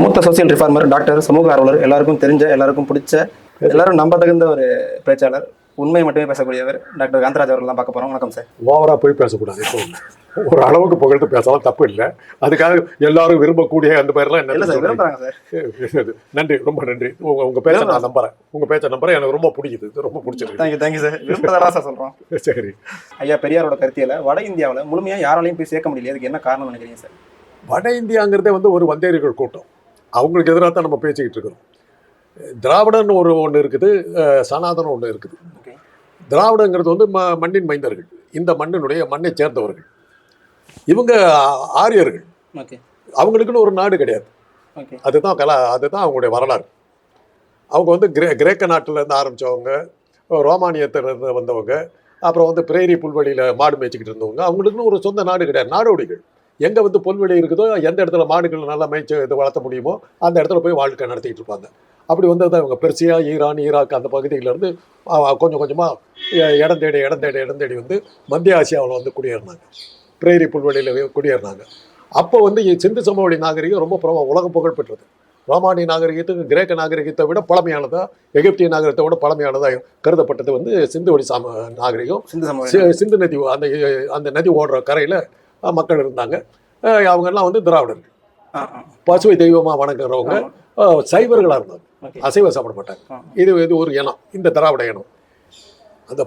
மூத்த social reformer doctor சமூக ஆர்வலர் எல்லாருக்கும் தெரிஞ்ச எல்லாருக்கும் பிடிச்ச எல்லாரும் நம்ப தகுந்த ஒரு பேச்சாளர் உண்மை மட்டுமே பேசக்கூடியவர் டாக்டர் காந்தராஜ் அவர்கள் தான் பார்க்க போறோம். வணக்கம் சார் ஓவரா போய் பேசக்கூடாது. ஒரு அளவுக்கு புகழ்ந்து பேசலாம் தப்பு இல்லை. அதுக்காக எல்லாரும் விரும்பக்கூடிய அந்த இல்ல என்ன சார் நன்றி. ரொம்ப நன்றி. உங்க உங்க பேச்ச நான் நம்புறேன். உங்க பேச்ச நம்புறேன். எனக்கு ரொம்ப பிடிக்குது. இது ரொம்ப பிடிச்சிருக்கு. Thank you thank you sir விரும்புறதா sir சொல்றோம். சரி. ஐயா பெரியாரோட கருத்தியல வட இந்தியாவில் முழுமையா யாராலையும் போய் சேர்க்க முடியல அதுக்கு என்ன காரணம் நினைக்கிறீங்க சார் வட இந்தியாங்கிறதே வந்து ஒரு வந்தேரிகள் கூட்டம். அவங்களுக்கு எதிராக தான் நம்ம பேசிக்கிட்டு இருக்கிறோம். திராவிடன் ஒரு ஒன்று இருக்குது சனாதனம் ஒன்று இருக்குது. திராவிடங்கிறது வந்து ம மண்ணின் மைந்தர்கள். இந்த மண்ணினுடைய மண்ணை சேர்ந்தவர்கள். இவங்க ஆரியர்கள். ஓகே. அவங்களுக்குன்னு ஒரு நாடு கிடையாது. அதுதான் கலா அதுதான் அவங்களுடைய வரலாறு. அவங்க வந்து கிரே கிரேக்க நாட்டிலேருந்து ஆரம்பித்தவங்க ரோமானியத்திலிருந்து வந்தவங்க அப்புறம் வந்து பிரேரி புல்வெளியில் மாடு மேய்ச்சிக்கிட்டு இருந்தவங்க அவங்களுக்குன்னு ஒரு சொந்த நாடு கிடையாது. நாடோடிகள். எங்கே வந்து புல்வெளி இருக்குதோ எந்த இடத்துல மாடுகள் நல்லா மேய்ச்சி இது வளர்த்த முடியுமோ அந்த இடத்துல போய் வாழ்க்கை நடத்திட்டு இருப்பாங்க. அப்படி வந்தது தான் இவங்க பெர்சியா ஈரான் ஈராக் அந்த பகுதியிலேருந்து கொஞ்சம் கொஞ்சமாக இடம் தேடி இடம் தேடி இடம் தேடி வந்து மத்திய ஆசியாவில் வந்து குடியேறினாங்க. பிரேரி புல்வெளியில் குடியேறினாங்க. அப்போ வந்து சிந்து சமவெளி நாகரிகம் ரொம்ப பிரபல உலக புகழ் பெற்றது. ரோமானிய நாகரிகத்துக்கு கிரேக்க நாகரிகத்தை விட பழமையானதா எகிப்திய நாகரிகத்தை விட பழமையானதாக கருதப்பட்டது வந்து சிந்து வழி சாம நாகரிகம். சிந்து நதி அந்த அந்த நதி ஓடுற கரையில் மக்கள் இருந்தாங்க. அவங்கெல்லாம் வந்து திராவிடர்கள். பசுவை தெய்வமாக வணங்குறவங்க. சைவர்களாக இருந்தாங்க. அசைவ சாப்பிட மாட்டாங்க. இது இது ஒரு இனம். இந்த திராவிட இனம். அந்த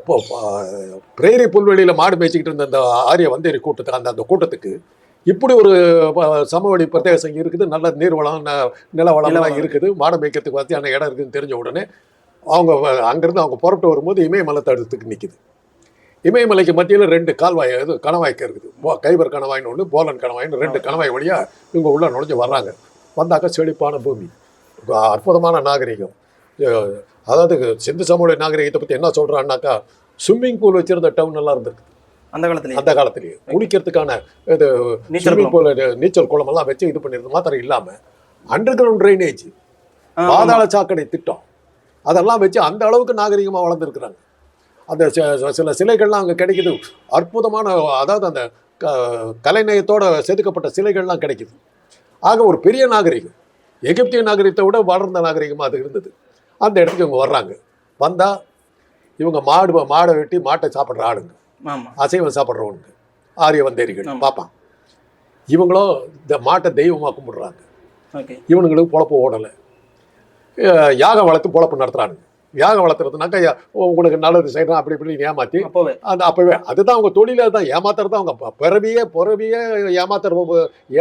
பிரேரி புல்வெளியில் மாடு மேய்ச்சிக்கிட்டு இருந்த அந்த ஆரிய வந்தேரி கூட்டத்துக்கு அந்த அந்த கூட்டத்துக்கு இப்படி ஒரு சமவெளி பிரதேசம் இருக்குது. நல்ல நீர்வளம் நிலவளம்லாம் நிலவளம். இருக்குது. மாடு மேய்க்கிறதுக்கு வசதியான இடம் இருக்குதுன்னு தெரிஞ்ச உடனே அவங்க அங்கிருந்து அவங்க புறப்பட்டு வரும்போது இமயமலை தடுத்துக்கு நிற்குது இமயமலைக்கு மத்தியில் ரெண்டு கால்வாய் இது கணவாய்க்கு இருக்குது. கைபர் கணவாய்னு ஒன்று போலன் கணவாய்னு ரெண்டு கணவாய் வழியாக இவங்க உள்ள நுழைஞ்சு வர்றாங்க. வந்தாக்கா செழிப்பான பூமி. அற்புதமான நாகரிகம். அதாவது சிந்து சமூக நாகரிகத்தை பற்றி என்ன சொல்கிறான்னாக்கா ஸ்விம்மிங் பூல் வச்சிருந்த டவுன் எல்லாம் இருந்திருக்கு. அந்த காலத்துல அந்த காலத்திலேயே. குளிக்கிறதுக்கான இது நீச்சல் ஸ்விம்மிங் பூல் நீச்சல் குளம் எல்லாம் வச்சு இது பண்ணிருந்தது மாத்திரம் இல்லாமல் அண்டர் கிரவுண்ட் ட்ரைனேஜ் பாதாள சாக்கடை திட்டம் அதெல்லாம் வச்சு அந்த அளவுக்கு நாகரிகமாக வளர்ந்துருக்குறாங்க. அந்த சில சிலைகள்லாம் அங்கே கிடைக்குது. அற்புதமான அதாவது அந்த க கலைநயத்தோட செதுக்கப்பட்ட சிலைகள்லாம் கிடைக்குது. ஆக ஒரு பெரிய நாகரிகம் எகிப்திய நாகரிகத்தை விட வளர்ந்த நாகரிகமாக அது இருந்தது. அந்த இடத்துக்கு இவங்க வர்றாங்க. வந்தால் இவங்க மாடு மாடை வெட்டி மாட்டை சாப்பிட்ற ஆளுங்க. அசைவம் சாப்பிட்றவனுங்க. ஆரிய வந்தேரிகள். பார்ப்பான் இவங்களும் இந்த மாட்டை தெய்வமாக கும்பிடுறாங்க. இவனுங்களுக்கு பொழப்பு ஓடலை. யாகம் வளர்த்து பொழப்பு நடத்துறானுங்க. யாகம் வளர்த்துறதுனாக்கா உங்களுக்கு நல்லது செய்யணும் அப்படி இப்படின்னு ஏமாற்றி அந்த அப்பவே. அதுதான் அவங்க தொழிலே தான் ஏமாத்துறது அவங்க பிறவியே பிறவியே ஏமாத்துற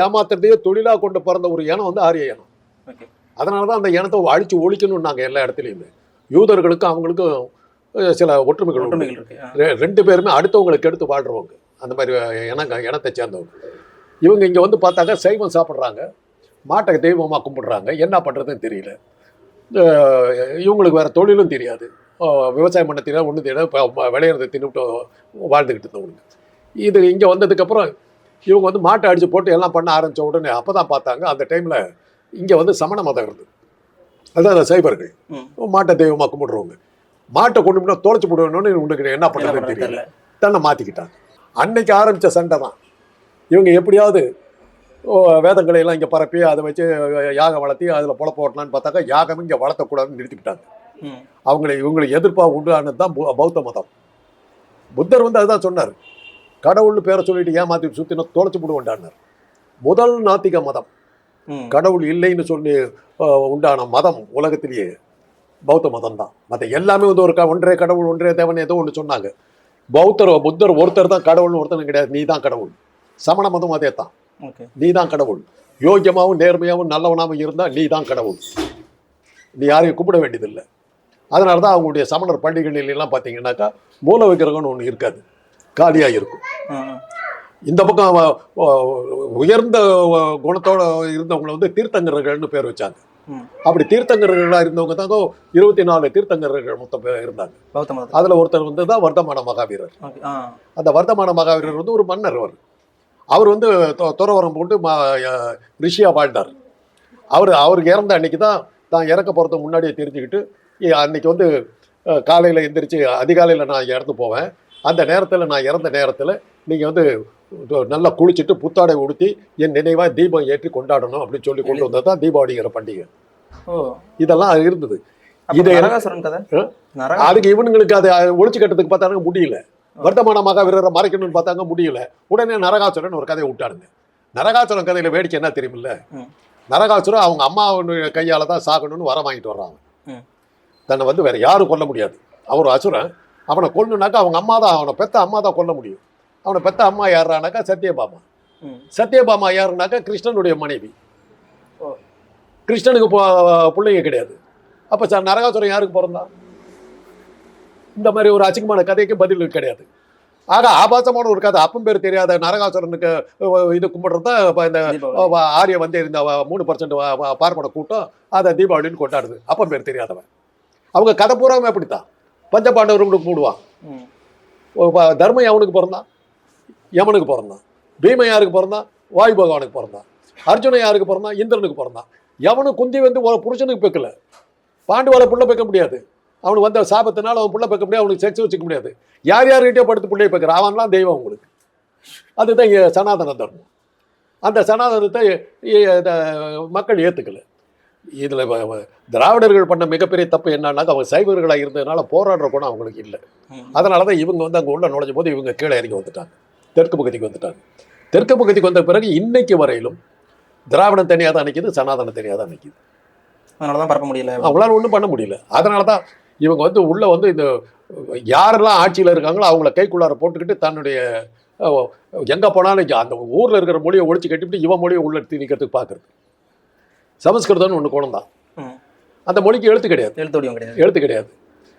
ஏமாத்துறதையே தொழிலாக கொண்டு பிறந்த ஒரு இனம் வந்து ஆரிய இனம். அதனால தான் அந்த இனத்தை அழிச்சு ஒழிக்கணும்னு நாங்கள் எல்லா இடத்துலையுமே. யூதர்களுக்கும் அவங்களுக்கும் சில ஒற்றுமைகள். ஒற்றுமைகள் ரெண்டு பேருமே அடுத்தவங்களுக்கு எடுத்து வாழ்றவங்க. அந்த மாதிரி இனங்க இனத்தை சேர்ந்தவங்க. இவங்க இங்கே வந்து பார்த்தாக்கா சைவம் சாப்பிட்றாங்க. மாட்டை தெய்வமாக கும்பிடுறாங்க. என்ன பண்ணுறதுன்னு தெரியல. இவங்களுக்கு வேறு தொழிலும் தெரியாது. விவசாயம் பண்ண தெரியாது ஒன்றும் தெரியாது. விளையிறதை தின்னுட்டு வாழ்ந்துக்கிட்டு இருந்தவங்க. இது இங்கே வந்ததுக்கப்புறம் இவங்க வந்து மாட்டை அடித்து போட்டு எல்லாம் பண்ண ஆரம்பித்த உடனே அப்போ தான் பார்த்தாங்க அந்த டைமில் இங்கே வந்து சமண மதம் இருந்தது. அதான் அந்த சைபர்கள். மாட்டை தெய்வமாக கும்பிடுறவங்க. மாட்டை கொண்டு போய் தொலைச்சி போடணும்னு உனக்கு என்ன பண்ணுறதுன்னு தெரியல. தன்னை மாற்றிக்கிட்டாங்க அன்னைக்கு ஆரம்பித்த சண்டை தான். இவங்க எப்படியாவது வேதங்களை எல்லாம் இங்கே பரப்பி அதை வச்சு யாகம் வளர்த்தி அதில் பொழப்ப ஓட்டலான்னு பார்த்தாக்கா யாகம் இங்கே வளர்த்தக்கூடாதுன்னு நிறுத்திக்கிட்டாங்க ம். அவங்களை இவங்களுக்கு எதிர்ப்பாக உண்டானது தான் பௌத்த மதம். புத்தர் வந்து அதுதான் சொன்னார். கடவுள்னு பேரை சொல்லிட்டு ஏமாத்தி சுற்றின தொலைச்சி விடுவோண்டானார் முதல் நாத்திக மதம். கடவுள் இல்லைன்னு சொல்லி உண்டான மதம் உலகத்திலேயே பௌத்த மதம் தான். மற்ற எல்லாமே வந்து ஒரு க- ஒன்றே கடவுள் ஒன்றே தேவன் ஏதோ ஒன்று சொன்னாங்க. பௌத்தர் புத்தர் ஒருத்தர் தான் கடவுள்னு ஒருத்தனும் கிடையாது. நீ தான் கடவுள். சமண மதம் அதே தான் நீ தான் கடவுள். யோக்கியமாகவும் நேர்மையாகவும் நல்லவனாகவும் இருந்தால் நீ தான் கடவுள். நீ யாரையும் கும்பிட வேண்டியதில்லை. அதனால தான் அவங்களுடைய சமணர் பண்டிகைகள் எல்லாம் பார்த்தீங்கன்னாக்கா மூல விக்கிரகம்னு ஒன்று இருக்காது. காலியாக இருக்கும். இந்த பக்கம் உயர்ந்த குணத்தோட இருந்தவங்களை வந்து தீர்த்தங்கரர்கள்னு பேர் வச்சாங்க. அப்படி தீர்த்தங்கரர்களாக இருந்தவங்க தான் இருபத்தி நாலு தீர்த்தங்கரர்கள் மொத்தம் இருந்தாங்க. அதில் ஒருத்தர் வந்து தான் வர்த்தமான மகாவீரர். அந்த வர்த்தமான மகாவீரர் வந்து ஒரு மன்னர் அவர். அவர் வந்து துறவரம் போட்டு ம அஹ் ரிஷியா வாழ்ந்தார். அவர் அவருக்கு இறந்த அன்னைக்கு தான் தான் இறக்க போகிறதுக்கு முன்னாடியே தெரிஞ்சுக்கிட்டு அன்னைக்கு வந்து காலையில் எந்திரிச்சு அதிகாலையில் நான் இறந்து போவேன். அந்த நேரத்தில் நான் இறந்த நேரத்தில் நீங்கள் வந்து நல்லா குளிச்சுட்டு புத்தாடை உடுத்தி என் நினைவாக தீபம் ஏற்றி கொண்டாடணும் அப்படின்னு சொல்லி கொண்டு வந்தது தான் தீபாவளிங்கிற பண்டிகை. இதெல்லாம் இருந்தது. இது- அதுக்கு இவனுங்களுக்கு அதை ஒழிச்சு கட்டுறதுக்கு பார்த்தாங்க முடியல. வர்த்தமான மகாவீரரை மறைக்கணும்னு பார்த்தாங்க முடியல உடனே நரகாசுரன் ஒரு கதையை விட்டானுங்க நரகாசுரன் கதையில வேடிக்கை என்ன தெரியுமில்ல. நரகாசுரன் அவங்க அம்மாவுடைய கையால தான் சாகணும்னு வர வாங்கிட்டு. ம். தன்னை வந்து வேற யாரும் கொல்ல முடியாது அவன் ஒரு அசுரன் அவனை கொல்லுனாக்கா அவங்க அம்மா தான் அவனை பெத்த அம்மா தான் கொல்ல முடியும் அவனை பெத்த அம்மா யாருனாக்கா சத்யபாமா. சத்யபாமா யாருனாக்கா கிருஷ்ணனுடைய மனைவி. கிருஷ்ணனுக்கு பிள்ளைங்க கிடையாது அப்போ சார் நரகாசுரன் யாருக்கு பிறந்தான் இந்த மாதிரி ஒரு அசிங்கமான கதைக்கு பதில் கிடையாது. ஆக ஆபாசமான ஒரு கதை. அப்பம் பேர் தெரியாத நரகாசுரனுக்கு இது கும்பிடுறது தான் இப்ப இந்த ஆரிய வந்து இந்த மூணு பர்சன்ட் பார்ப்பன கூட்டம் அதை தீபாவளின்னு கொண்டாடுது. அப்பம் பேர் தெரியாதவன். அவங்க கதை பூராமே அப்படித்தான். பஞ்சபாண்டவர்களுக்கு மூடுவான். ம். தர்மம் அவனுக்கு பிறந்தான்? யமனுக்கு பிறந்தான். பீமன் யாருக்கு பிறந்தான்? வாயு பகவானுக்கு பிறந்தான். அர்ஜுனன் யாருக்கு பிறந்தான்? இந்திரனுக்கு பிறந்தான். எவனும் குந்தி வந்து ஒரு புருஷனுக்கு பெக்கல. பாண்டுவால புள்ள பெக்க முடியாது. அவனுக்கு வந்த சாபத்தினால அவன் புள்ள பெக்க முடியாது அவனுக்கு செக்ஸ் வச்சுக்க முடியாது. யார் யார்கிட்டயோ படுத்து பிள்ளைய பெக்கிற அவன்லாம் தெய்வம் உங்களுக்கு அதுதான் இங்க சனாதன தர்மம். அந்த சனாதனத்தை மக்கள் ஏற்றுக்கல இதில் திராவிடர்கள் பண்ண மிகப்பெரிய தப்பு என்னன்னாக்கா அவங்க சைவர்களாக இருந்ததுனால போராடுற குணம் அவங்களுக்கு இல்லை. அதனால தான் இவங்க வந்து அங்கே உள்ள நுழைஞ்ச போது இவங்க கீழே இறங்கி வந்துட்டாங்க. தெற்கு பகுதிக்கு வந்துட்டாங்க. தெற்கு பகுதிக்கு வந்த பிறகு இன்னைக்கு வரையிலும் திராவிடம் தனியாக தான் நிற்கிது சனாதனம் தனியாக தான் நிற்கிது அதனால தான் பரப்ப முடியல. அவங்களால ஒன்றும் பண்ண முடியல. அதனால தான் இவங்க வந்து உள்ள வந்து இந்த யாரெல்லாம் ஆட்சியில் இருக்காங்களோ அவங்கள கைக்குள்ளார போட்டுக்கிட்டு தன்னுடைய எங்க போனாலும் அந்த ஊர்ல இருக்கிற மொழியை ஒழிச்சு கட்டிவிட்டு இவன் மொழியை உள்ள திணிக்கிறதுக்கு பார்க்கறது சமஸ்கிருதம்னு ஒன்று குணம் ம். அந்த மொழிக்கு எழுத்து கிடையாது. எழுத்து கிடையாது. எழுத்து கிடையாது.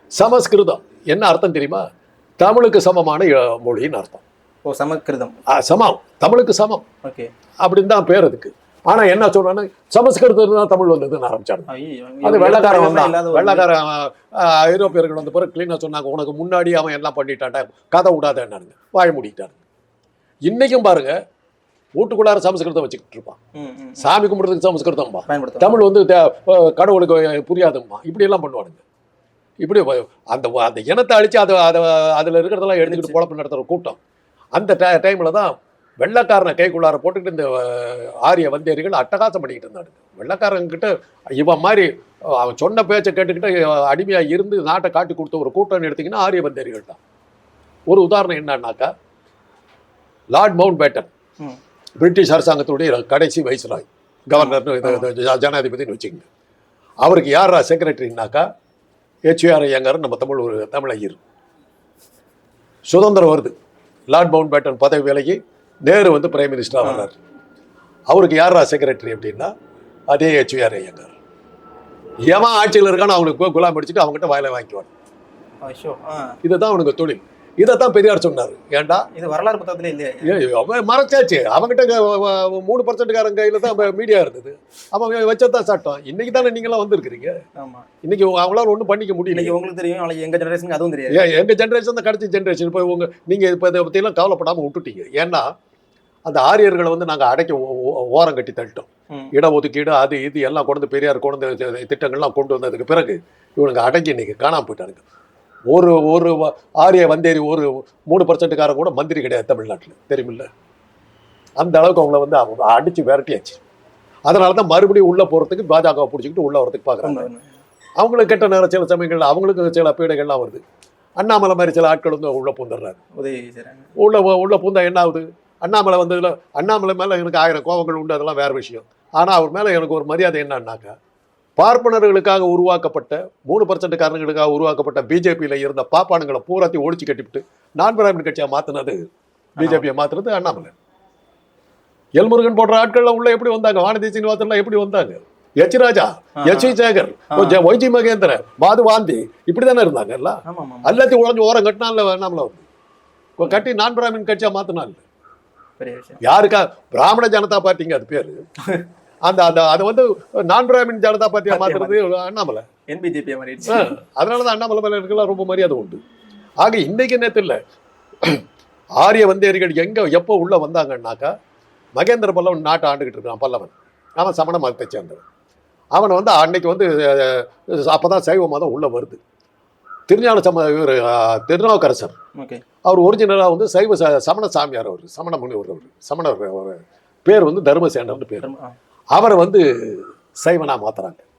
சமஸ்கிருதம் என்ன அர்த்தம் தெரியுமா? தமிழுக்கு சமமான மொழின்னு அர்த்தம். ஓ சமஸ்கிருதம். சமம். தமிழுக்கு சமம். ஓகே. அப்படின்னு தான் பேர் அதுக்கு. ஆனா என்ன சொல்றான்னு சமஸ்கிருதத்துல தான் தமிழ் வந்ததுன்னு ஆரம்பிச்சாங்க. அது வெள்ளக்காரன் வந்தான். வெள்ளக்காரன் ஐரோப்பியர்கள் வந்த பிறகு கிளீனா சொன்னாங்க உனக்கு முன்னாடி அவன் எல்லாம் பண்ணிட்டான்டா கதை விடாதேன்னானுங்க வாய மூடிட்டானுங்க இன்னைக்கும் பாருங்க வீட்டுக்குள்ளார சமஸ்கிருதம் வச்சுக்கிட்டு இருப்பான். சாமி கும்பிடுறதுக்கு சமஸ்கிருதம்பா தமிழ் வந்து கடவுளுக்கு புரியாதும்மா. இப்படி எல்லாம் பண்ணுவானுங்க. இப்படி அந்த அந்த இனத்தை அழிச்சு அதை அதை அதில் இருக்கிறதெல்லாம் எடுத்துக்கிட்டு குழப்பம் நடத்துகிற கூட்டம். அந்த டைமில் தான் வெள்ளக்காரனை கைக்குள்ளார போட்டுக்கிட்டு இந்த ஆரிய வந்தேரிகள் அட்டகாசம் பண்ணிக்கிட்டு இருந்தானுங்க வெள்ளக்காரங்கிட்ட இவன் மாதிரி அவன் சொன்ன பேச்சை கேட்டுக்கிட்டு அடிமையாக இருந்து நாட்டை காட்டி கொடுத்த ஒரு கூட்டம்னு எடுத்திங்கன்னா ஆரிய வந்தேரிகள் தான். ஒரு உதாரணம் என்னன்னாக்கா லார்ட் மவுண்ட் பேட்டன். பிரிட்டிஷ் அரசாங்கத்துடைய கடைசி வைஸ்ராய் கவர்னர் ஜனாதிபதினு வச்சுக்கோங்க. அவருக்கு யாரா செக்ரட்டரினாக்கா ஹெச்ஆர் ஐயங்கார் நம்ம தமிழ் ஒரு தமிழ் ஐயர். சுதந்திரம் வருது. லார்ட் மவுண்ட் பேட்டன் பதவி விலகி நேரு வந்து பிரைம் மினிஸ்டராக வர்றாரு. அவருக்கு யாரா செக்ரட்டரி அப்படின்னா அதே ஹெச்ஆர் ஐயங்கார். எவன் ஆட்சியில் இருக்கான்னு அவங்களுக்கு போய் குலாம் அடிச்சுட்டு அவங்ககிட்ட வாயில ஆ. இதுதான் அவனுக்கு தொழில். இதைத்தான் பெரியார் சொன்னார். ஏன்டா? இது வரலாறு புத்தகத்துல இல்லையே. ஏய், அவன் மறைச்சாச்சு. வ- மூணு பர்சன்ட்காரன் கையில தான் மீடியா இருந்தது. அவன் வச்சதான் சட்டம். இன்னைக்கு தானே நீங்களாம் வந்திருக்கிறீங்க? இன்னைக்கு அவங்களால ஒன்றும் பண்ணிக்க முடியல. உங்களுக்கு தெரியும் நாளைக்கு எங்க ஜெனரேஷனுக்கு அதுவும் தெரியாது. ஏன் எங்க ஜென்ரேஷன் தான் கடைசி ஜென்ரேஷன் இப்போ உங்க நீங்க இப்போ இதை பற்றியெல்லாம் கவலைப்படாம விட்டுட்டீங்க. ஏன்னா அந்த ஆரியர்களை வந்து நாங்கள் அடைக்க ஓரம் கட்டி தள்ளிட்டோம். இடஒதுக்கீடு அது இது எல்லாம் கொண்டு பெரியார் கொண்டு திட்டங்கள்லாம் கொண்டு வந்ததுக்கு பிறகு இவனுங்க அடங்கி இன்னைக்கு காணாம போயிட்டானுங்க. ஒரு ஒரு ஆரிய வந்தேரி ஒரு மூணு பர்சன்ட்டுக்காரன் கூட மந்திரி கிடையாது தமிழ்நாட்டில். தெரியுமில்ல? அந்த அளவுக்கு அவங்கள வந்து அவங்க அடிச்சு விரட்டியாச்சு. அதனால தான் மறுபடியும் உள்ள போறதுக்கு பாஜக பிடிச்சிக்கிட்டு உள்ள வரதுக்கு பார்க்குறாங்க. அவங்களுக்கு கெட்ட நேரம் சில சமயங்கள்ல அவங்களுக்கு சில பீடைகள்லாம் வருது. அண்ணாமலை மாதிரி சில ஆட்கள் வந்து உள்ள பூந்துடுறாங்க. உதவி உள்ள உள்ள பூந்தா என்ன ஆகுது? அண்ணாமலை வந்ததுல அண்ணாமலை மேல எனக்கு ஆயிரம் கோபங்கள் உண்டு அதெல்லாம் வேற விஷயம். ஆனா அவர் மேல எனக்கு ஒரு மரியாதை என்னன்னாக்கா பார்ப்பனர்களுக்காக உருவாக்கப்பட்ட மூணு பர்சன்ட் காரணங்களுக்காக உருவாக்கப்பட்ட பிஜேபியில இருந்த பாப்பானுங்களை பூராத்தையும் ஒழிச்சு கட்டிவிட்டு நான் பிராமின் கட்சியா மாத்தினது பிஜேபியை மாத்துனது அண்ணாமலை. எல்முருகன் போன்ற ஆட்கள்லாம் உள்ள எப்படி வந்தாங்க? வானதி சீனிவாசன்லாம் எப்படி வந்தாங்க? H Raja H V Sekar YG Mahendran Madhuvanthi இப்படி தானே இருந்தாங்க எல்லாம்? ஆமா ஆமா எல்லாத்தையும் உடஞ்சு ஓரம் கட்டினால வேணாம்ல வந்து. கட்டி நான் பிராமின் கட்சியா மாத்தினால பெரிய விஷயம் யாருக்கா? பிராமண ஜனதா பார்ட்டிங்க அது பேரு. அந்த அந்த அதை வந்து நான் பிராமின் ஜனதா பார்ட்டியா மாத்துறது அண்ணாமலை. என்பிஜேபி மாறிடுச்சு. ஆ, அதனாலதான் அண்ணாமலை மேல இருக்கலாம் ரொம்ப மரியாதை உண்டு. ஆக இன்னைக்கு நேரத்தில் இல்லை ஆரிய வந்தேரிகள் எங்க எப்போ உள்ள வந்தாங்கன்னாக்கா மகேந்திர பல்லவன் நாட்டை ஆண்டுகிட்டு இருக்கான் பல்லவன். அவன் சமண மதத்தை சேர்ந்தவன். அவனை வந்து அன்னைக்கு வந்து அஹ், அப்பதான் சைவ மதம் உள்ள வருது. திருஞான சம இவர் திருநாவுக்கரசர் அவர் ஒரிஜினலாக வந்து சைவ ச சமண சாமியார் அவர் சமண முனிவர் அவர் சமணர் அவர். பேர் வந்து தர்மசேனர்னு பேர். அவரை வந்து சைவனா மாத்துறாங்க.